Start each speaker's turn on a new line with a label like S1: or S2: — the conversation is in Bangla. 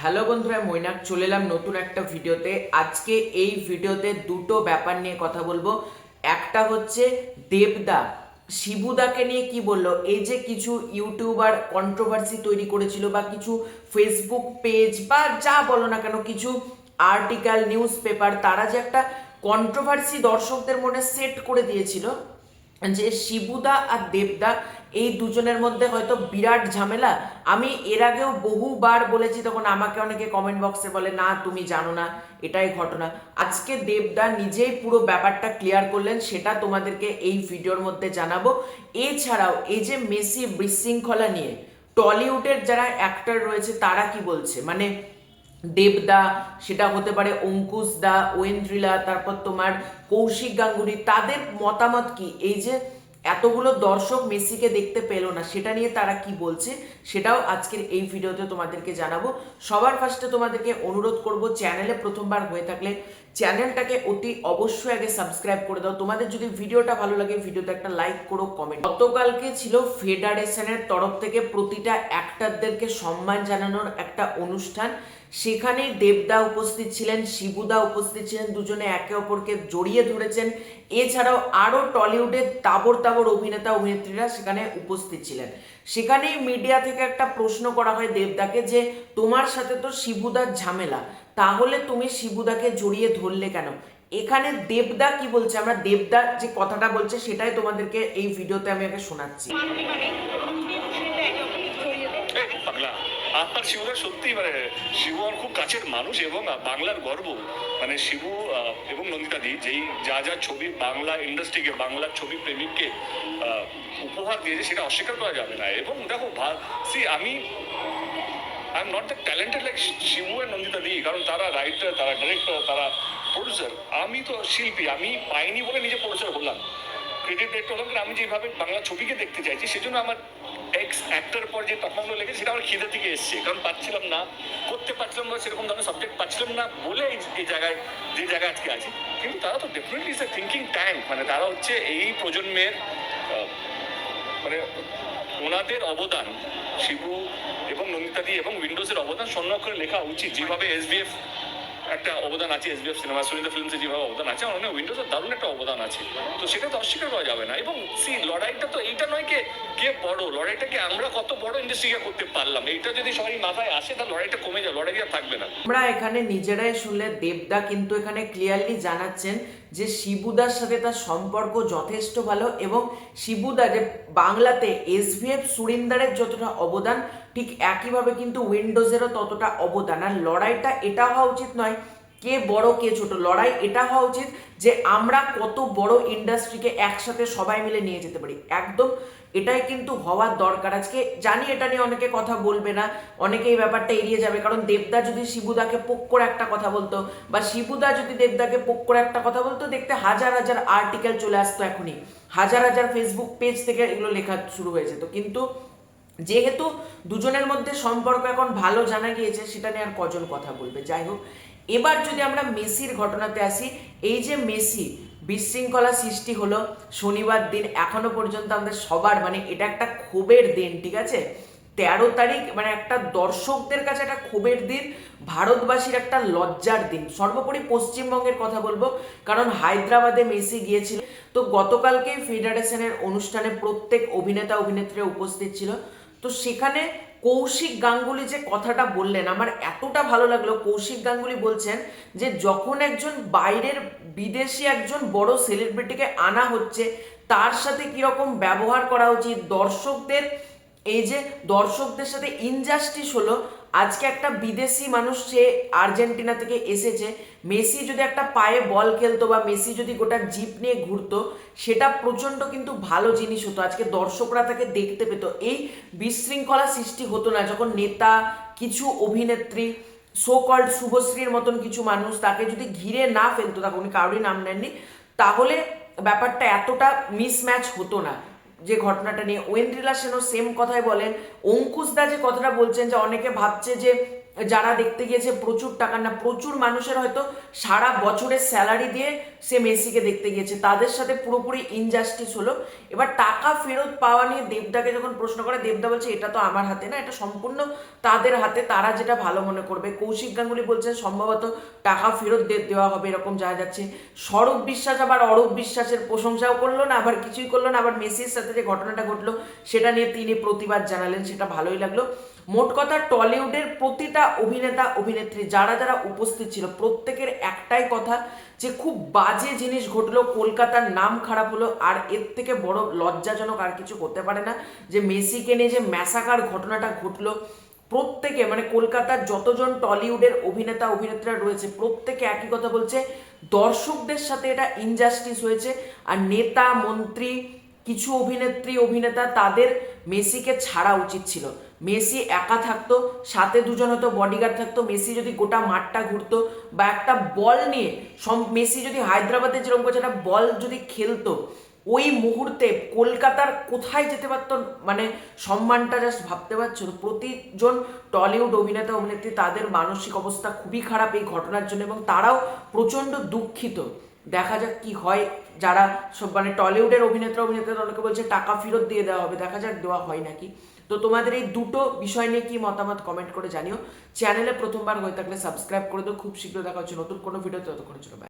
S1: হ্যালো বন্ধুরা মৈনাক। চলে এলাম নতুন একটা ভিডিওতে। আজকে এই ভিডিওতে দুটো ব্যাপার নিয়ে কথা বলব। একটা হচ্ছে দেবদা। শিবুদাকে নিয়ে কি বলল? এই যে কিছু ইউটিউবার কন্ট্রোভার্সি তৈরি করেছিল বা কিছু ফেসবুক পেজ বা যা বলো না কেন, কিছু আর্টিকেল নিউজ পেপার তারা যে একটা কন্ট্রোভার্সি দর্শকদের মনে সেট করে দিয়েছিল যে শিবুদা আর দেবদা এই দুজনের মধ্যে হয়তো বিরাট ঝামেলা। আমি এর আগেও বহুবার বলেছি তখন আমাকে অনেকে কমেন্ট বক্সে বলে, না, তুমি জানো না, এটাই ঘটনা। আজকে দেবদা নিজেই পুরো ব্যাপারটা ক্লিয়ার করলেন, সেটা তোমাদেরকে এই ভিডিওর মধ্যে জানাব। এছাড়াও এই যে মেসি বিশৃঙ্খলা নিয়ে, টলিউডের যারা অ্যাক্টর রয়েছে, তারা কি বলছে? মানে দেবদা, সেটা হতে পারে অঙ্কুশ দা ওয়েন্দ্রিলা তারপর তোমার কৌশিক গাঙ্গুলি, তাদের মতামত কি? এই যে এতগুলো দর্শক মেসিকে দেখতে পেল না, সেটা নিয়ে তারা কি বলছে সেটাও আজকের এই ভিডিওতে তোমাদেরকে জানাব। সবার ফার্স্টে তোমাদেরকে অনুরোধ করব চ্যানেলে প্রথমবার হয়ে থাকলে চ্যানেলটাকে অতি অবশ্যই আগে সাবস্ক্রাইব করে দাও। তোমাদের যদি ভিডিওটা ভালো লাগে ভিডিওতে একটা লাইক করো কমেন্ট গতকালকে ছিল ফেডারেশনের তরফ থেকে প্রতিটা অ্যাক্টারদেরকে সম্মান জানানোর একটা অনুষ্ঠান। সেখানে দেবদা উপস্থিত ছিলেন, শিবুদা উপস্থিত ছিলেন, দুজনে একে অপরকে জড়িয়ে ধরেছেন। এছাড়াও আরও টলিউডের তাবর তাবর অভিনেতা, অভিনেত্রীরা সেখানে উপস্থিত ছিলেন। সেখানেই মিডিয়া থেকে একটা প্রশ্ন করা হয় দেবদাকে যে, তোমার সাথে তো শিবুদার ঝামেলা। তাহলে তুমি শিবুদাকে জড়িয়ে ধরলে কেন? এখানে দেবদা কি বলছে? আমরা দেবদা যে কথাটা বলছে সেটাই তোমাদেরকে এই ভিডিওতে আমি আগে শোনাচ্ছি।
S2: পাগলা। শিবুদা সত্যি মানে শিবু আমার খুব কাছের মানুষ এবং বাংলার গর্ব। মানে শিবু এবং নন্দিতা দি যেই যা যা ছবি বাংলা ইন্ডাস্ট্রিকে বাংলার ছবি প্রেমিককে উপহার দিয়েছে সেটা অস্বীকার করা যাবে না। এবং দেখো সি আমি I am not the talented like Shibu আর নন্দিতা দি কারণ তারা রাইটার তারা ডিরেক্টর তারা প্রডিউসার আমি তো শিল্পী, আমি পাইনি বলে নিজে প্রডিউসার হলাম। ক্রেডিট ডিরেক্টর হলাম আমি যেভাবে বাংলা ছবিকে দেখতে চাইছি, সেজন্য আমার এক্স অ্যাক্টর পর যে তখনগুলো লেগেছে, সেটা আমার খিদে থেকে এসছে। কারণ পাচ্ছিলাম না, করতে পারছিলাম না সেরকম ধরনের সাবজেক্ট পাচ্ছিলাম না বলে এই জায়গায়, যে জায়গায় আজকে আছি। কিন্তু তারা তো definitely is a thinking tank মানে তারা হচ্ছে এই প্রজন্মের মানে ওনাদের অবদান, শিবু এবং নন্দিতাদি এবং উইন্ডোজের অবদান স্বর্ণ করে লেখা উচিত। যেভাবে এসবিএফ একটা অবদান আছে এসবিএফ সিনেমা সুনিতা ফিল্মসে যেভাবে অবদান আছে হয় উইন্ডোজের দারুণ একটা অবদান আছে। তো সেটা তো অস্বীকার করা যাবে না। এবং সি লড়াইটা তো এইটা নয় কে কে বড় লড়াইটাকে আমরা কত বড় ইন্ডাস্ট্রিকে করতে পারলাম? এইটা যদি সবাই মাথায় আসে, তাহলে লড়াইটা কমে যাবে, লড়াই আর থাকবে না।
S1: আমরা এখানে নিজেরাই শুনলে দেবদা কিন্তু এখানে ক্লিয়ারলি জানাচ্ছেন যে শিবুদার সাথে তার সম্পর্ক যথেষ্ট ভালো এবং শিবুদা যে বাংলাতে এসভিএফ সুরিন্দারের যতটা অবদান, ঠিক একইভাবে কিন্তু উইন্ডোজেরও ততটা অবদান। আর লড়াইটা এটা হওয়া উচিত নয় কে বড়, কে ছোট। লড়াই এটা হওয়া উচিত যে আমরা কত বড় ইন্ডাস্ট্রিকে একসাথে সবাই মিলে নিয়ে যেতে পারি। একদম এটাই কিন্তু হওয়ার দরকার। আজকে জানি এটা নিয়ে অনেকে কথা বলবে না অনেকে এই ব্যাপারটা এড়িয়ে যাবে, কারণ দেবদা যদি শিবুদাকে পোক করে একটা কথা বলতো, বা শিবুদা যদি দেবদাকে পোক করে একটা কথা বলতো, দেখতে হাজার হাজার আর্টিকেল চলে আসতো এখনই। হাজার হাজার ফেসবুক পেজ থেকে এগুলো লেখা শুরু হয়ে যেত। কিন্তু যেহেতু দুজনের মধ্যে সম্পর্ক এখন ভালো জানা গিয়েছে, সেটা নিয়ে আর কজন কথা বলবে? যাই হোক, এবার যদি আমরা মেসির ঘটনাতে আসি, এই যে মেসি বিশৃঙ্খলা সৃষ্টি হলো শনিবার দিন এখনও পর্যন্ত আমাদের সবার মানে এটা একটা ক্ষোভের দিন, ঠিক আছে? তেরো তারিখ মানে একটা দর্শকদের কাছে একটা ক্ষোভের দিন, ভারতবাসীর একটা লজ্জার দিন। সর্বোপরি পশ্চিমবঙ্গের কথা বলব, কারণ হায়দ্রাবাদে মেসি গিয়েছিল। তো গতকালকে ফেডারেশনের অনুষ্ঠানে প্রত্যেক অভিনেতা, অভিনেত্রী উপস্থিত ছিল। তো সেখানে কৌশিক গাঙ্গুলি যে কথাটা বললেন, আমার এতটা ভালো লাগল। কৌশিক গাঙ্গুলি বলছেন যে, যখন একজন বাইরের বিদেশি একজন বড় সেলিব্রিটিকে আনা হচ্ছে, তার সাথে কীরকম ব্যবহার করা উচিত? দর্শকদের, এই যে দর্শকদের সাথে ইনজাস্টিস হলো আজকে একটা বিদেশি মানুষ সে আর্জেন্টিনা থেকে এসেছে। মেসি যদি একটা পায়ে বল খেলতো বা মেসি যদি গোটা জিপ নিয়ে ঘুরতো, সেটা প্রচণ্ড কিন্তু ভালো জিনিস হতো। আজকে দর্শকরা তাকে দেখতে পেত। এই বিশৃঙ্খলা সৃষ্টি হতো না। যখন নেতা, কিছু অভিনেত্রী সো কল্ড শুভশ্রীর মতন কিছু মানুষ তাকে যদি ঘিরে না ফেলতো, তাকে উনি কারোরই নাম নেননি, তাহলে ব্যাপারটা এতটা মিসম্যাচ হতো না। যে ঘটনাটা নিয়ে ওয়েন্দ্রিলা সেনও সেম কথাই বলেন। অঙ্কুশ দা যে কথাটা বলছেন, যে অনেকে ভাবছে যে যারা দেখতে গিয়েছে প্রচুর টাকা, না প্রচুর মানুষের হয়তো সারা বছরের স্যালারি দিয়ে সে মেসিকে দেখতে গিয়েছে। তাদের সাথে পুরোপুরি ইনজাস্টিস হলো। এবার টাকা ফেরত পাওয়া নিয়ে দেবদাকে যখন প্রশ্ন করে, দেবদা বলছে, এটা তো আমার হাতে না, এটা সম্পূর্ণ তাদের হাতে, তারা যেটা ভালো মনে করবে। কৌশিক গাঙ্গুলি বলছেন, সম্ভবত টাকা ফেরত দেওয়া হবে, এরকম যাওয়া যাচ্ছে। স্বরূপ বিশ্বাস আবার অরূপ বিশ্বাসের প্রশংসাও করল না, আবার কিছুই করল না, আবার মেসির সাথে যে ঘটনাটা ঘটলো, সেটা নিয়ে তিনি প্রতিবাদ জানালেন, সেটা ভালোই লাগল। মোট কথা টলিউডের প্রতিটা অভিনেতা, অভিনেত্রী যারা যারা উপস্থিত ছিল, প্রত্যেকের একটাই কথা যে খুব বাজে জিনিস ঘটলো, কলকাতার নাম খারাপ হলো, আর এর থেকে বড় লজ্জাজনক আর কিছু হতে পারে না যে মেসিকে নিয়ে যে ম্যাসাকার ঘটনাটা ঘটলো। প্রত্যেকে মানে কলকাতার যতজন টলিউডের অভিনেতা, অভিনেত্রীরা রয়েছে, প্রত্যেকে একই কথা বলছে, দর্শকদের সাথে এটা ইনজাস্টিস হয়েছে, আর নেতা, মন্ত্রী, কিছু অভিনেত্রী, অভিনেতা তাদের মেসিকে ছাড়া উচিত ছিল। মেসি একা থাকতো, সাথে দুজন হয়তো বডিগার্ড থাকতো, মেসি যদি গোটা মাঠটা ঘুরতো বা একটা বল নিয়ে সম- মেসি যদি হায়দ্রাবাদে যেরকম করছে, একটা বল যদি খেলতো, ওই মুহূর্তে কলকাতার কোথায় যেতে পারতো মানে সম্মানটা জাস্ট ভাবতে পারছ প্রতিজন টলিউড অভিনেতা, অভিনেত্রী, তাদের মানসিক অবস্থা খুবই খারাপ এই ঘটনার জন্য এবং তারাও প্রচণ্ড দুঃখিত। দেখা যাক কি হয়। যারা সব মানে টলিউডের অভিনেতা অভিনেতা অনেকে বলছে, টাকা ফেরত দিয়ে দেওয়া হবে। দেখা যাক দেওয়া হয় নাকি। তো তোমাদের এই দুটো বিষয় নিয়ে কি মতামত কমেন্ট করে জানিও। চ্যানেলে প্রথমবার হয়ে থাকলে সাবস্ক্রাইব করে দিও। খুব শীঘ্র দেখা হচ্ছে নতুন কোনো ভিডিও ততক্ষণের জন্য.